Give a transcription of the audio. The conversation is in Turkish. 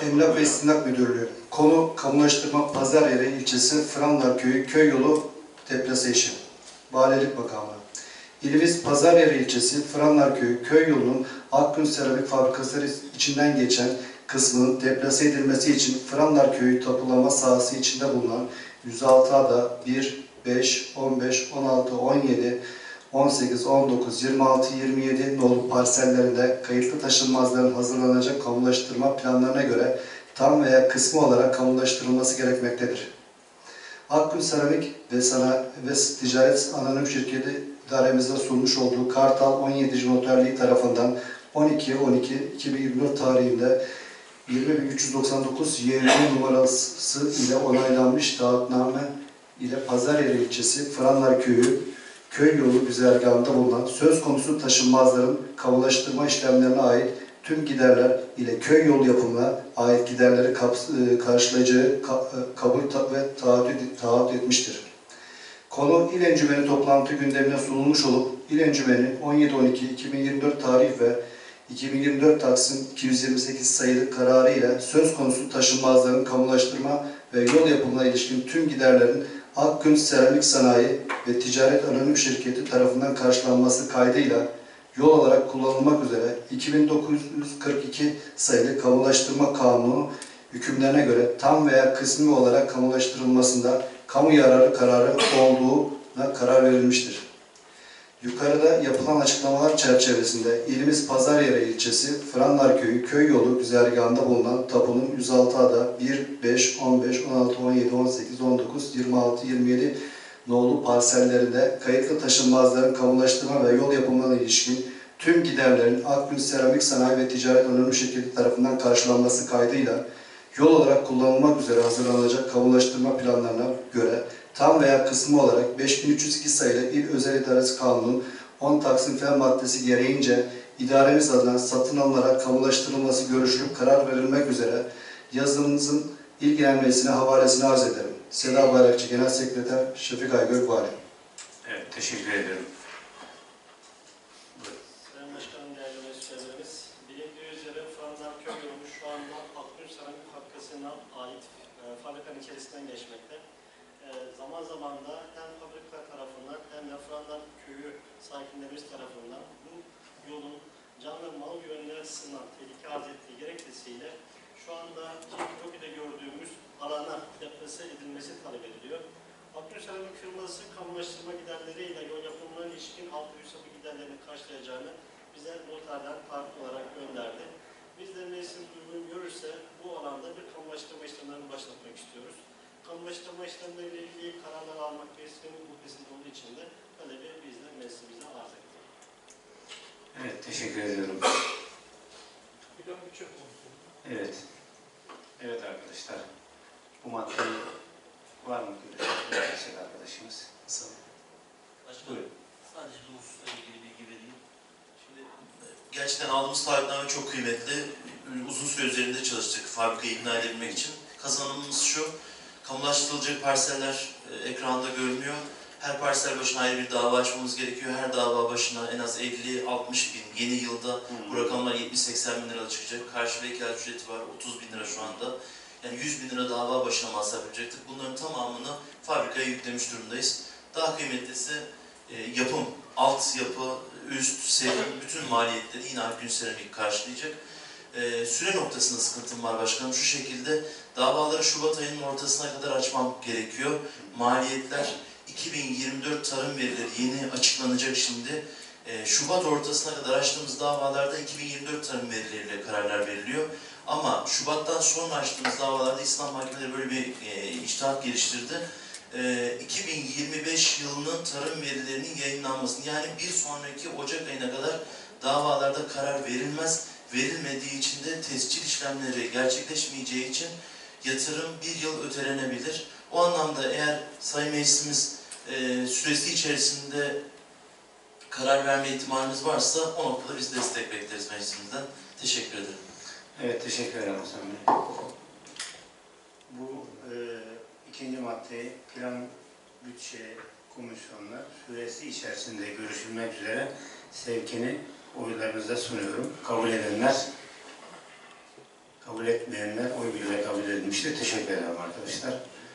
Emlak ve. İstimlak Müdürlüğü. Konu kamulaştırma Pazaryeri ilçesi Fıranlar Köyü Köy Yolu Deplase işi. Valilik Bakanlığı. İlimiz Pazaryeri ilçesi Fıranlar Köyü Köy Yolu'nun Akgün Seramik Fabrikası içinden geçen kısmının deplase edilmesi için Fıranlar Köyü tapulama sahası içinde bulunan 106 ada 1, 5, 15, 16, 17, 18, 19, 26, 27 nolu parsellerinde kayıtlı taşınmazların hazırlanacak kamulaştırma planlarına göre tam veya kısmı olarak kamulaştırılması gerekmektedir. Akgün Seramik ve Sana ve Ticaret Anonim Şirketi idaremizde sunmuş olduğu Kartal 17. Noterliği tarafından 12-12-2024 tarihinde 20399 YN numarası ile onaylanmış taahhütname ile Pazaryeri ilçesi Fıranlar Köyü köy yolu güzergahında bulunan söz konusu taşınmazların kamulaştırma işlemlerine ait tüm giderler ile köy yolu yapımına ait giderleri e, karşılayacağı ka- e, kabul ve taahhüt etmiştir. Konu İl Encümeni toplantı gündemine sunulmuş olup İl Encümeni 17-12-2024 tarih ve 2024 Taksim 228 sayılı kararı ile söz konusu taşınmazların kamulaştırma ve yol yapımına ilişkin tüm giderlerin Akgün Seramik Sanayi ve Ticaret Anonim Şirketi tarafından karşılanması kaydıyla yol olarak kullanılmak üzere 2942 sayılı Kamulaştırma Kanunu hükümlerine göre tam veya kısmi olarak kamulaştırılmasında kamu yararı kararı olduğuna karar verilmiştir. Yukarıda yapılan açıklamalar çerçevesinde ilimiz Pazaryeri ilçesi Fıranlar Köyü köy yolu güzergahında bulunan tapunun 106 ada 1, 5, 15, 16, 17, 18, 19, 26, 27 nolu parsellerinde kayıtlı taşınmazların kamulaştırma ve yol yapımına ilişkin tüm giderlerin Akgün Seramik Sanayi ve Ticaret Anonim Şirketi tarafından karşılanması kaydıyla yol olarak kullanılmak üzere hazırlanacak kamulaştırma planlarına göre tam veya kısmı olarak 5302 sayılı İl Özel İdaresi Kanunu 10 Taksim Fen maddesi gereğince idaremiz adına satın alınarak kamulaştırılması görüşülüp karar verilmek üzere yazımızın ilgilenmesine havalesini arz ederim. Seda Bayrakçı Genel Sekreter Şefik Aygök Vali. Evet, teşekkür ederim. Ait e, içerisinden geçmekte. E, zaman zaman da hem fabrika tarafından hem de Fırınlar Köyü sakinlerimiz tarafından bu yolun can ve mal güvenliği açısından tehlike arz ettiği gerekçesiyle şu anda Toki'de gördüğümüz alana deplase edilmesi talep ediliyor. Akgün Seramik firması kamulaştırma giderleriyle yol yapımına ilişkin alt üst yapı giderlerini karşılayacağını bize noterden taahhüt olarak gönderdi. Biz de meclisin uygun görürse bu alanda bir kamulaştırma işlemlerini başlatmak istiyoruz. Kamulaştırma işlemleriyle ilgili kararlar almak meclisinin muhtesinde olduğu için de talebi biz de meclisimize arz ettik. Evet, teşekkür ediyorum. Evet. Evet arkadaşlar. Bu maddeyi var mı görüşecek arkadaşımız? Başkanım, sadece bu hususla ilgili bilgi vereyim. Şimdi e, gerçekten aldığımız taahhütname çok kıymetli. Uzun süre üzerinde çalıştık fabrikayı ikna edebilmek için. Kazanımımız şu, kamulaştırılacak parseller e, ekranda görünüyor. Her parsel başına ayrı bir dava açmamız gerekiyor. Her dava başına en az 50-60 bin, yeni yılda bu rakamlar 70-80 bin lira çıkacak. Karşı vekalet ücreti var, 30 bin lira şu anda. Yani 100 bin lira dava başına masraf yapacaktık. Bunların tamamını fabrikaya yüklemiş durumdayız. Daha kıymetlisi e, yapım, alt yapı, üst, serim, bütün maliyetleri yine Akgün Seramik karşılayacak. E, süre noktasında sıkıntım var başkanım. Şu şekilde davaları Şubat ayının ortasına kadar açmam gerekiyor. Maliyetler 2024 tarım verileri yeni açıklanacak şimdi. E, Şubat ortasına kadar açtığımız davalarda 2024 tarım verileriyle kararlar veriliyor. Ama Şubat'tan sonra açtığımız davalarda İslam mahkemeleri böyle bir e, içtihat geliştirdi. E, 2025 yılının tarım verilerinin yayınlanmasını yani bir sonraki Ocak ayına kadar davalarda karar verilmez. Verilmediği için de tescil işlemleri gerçekleşmeyeceği için yatırım bir yıl ötelenebilir. O anlamda eğer Sayın Meclisimiz e, süresi içerisinde karar verme ihtimalimiz varsa o noktada biz destek bekleriz meclisimizden. Teşekkür ederim. Evet, teşekkür ederim Hasan Bey. Bu e, ikinci maddeyi plan bütçe komisyonlar süresi içerisinde görüşülmek üzere sevkini oylarınıza sunuyorum. Kabul edenler, Kabul etmeyenler oy birliğiyle kabul edilmiştir. Teşekkür ederim arkadaşlar.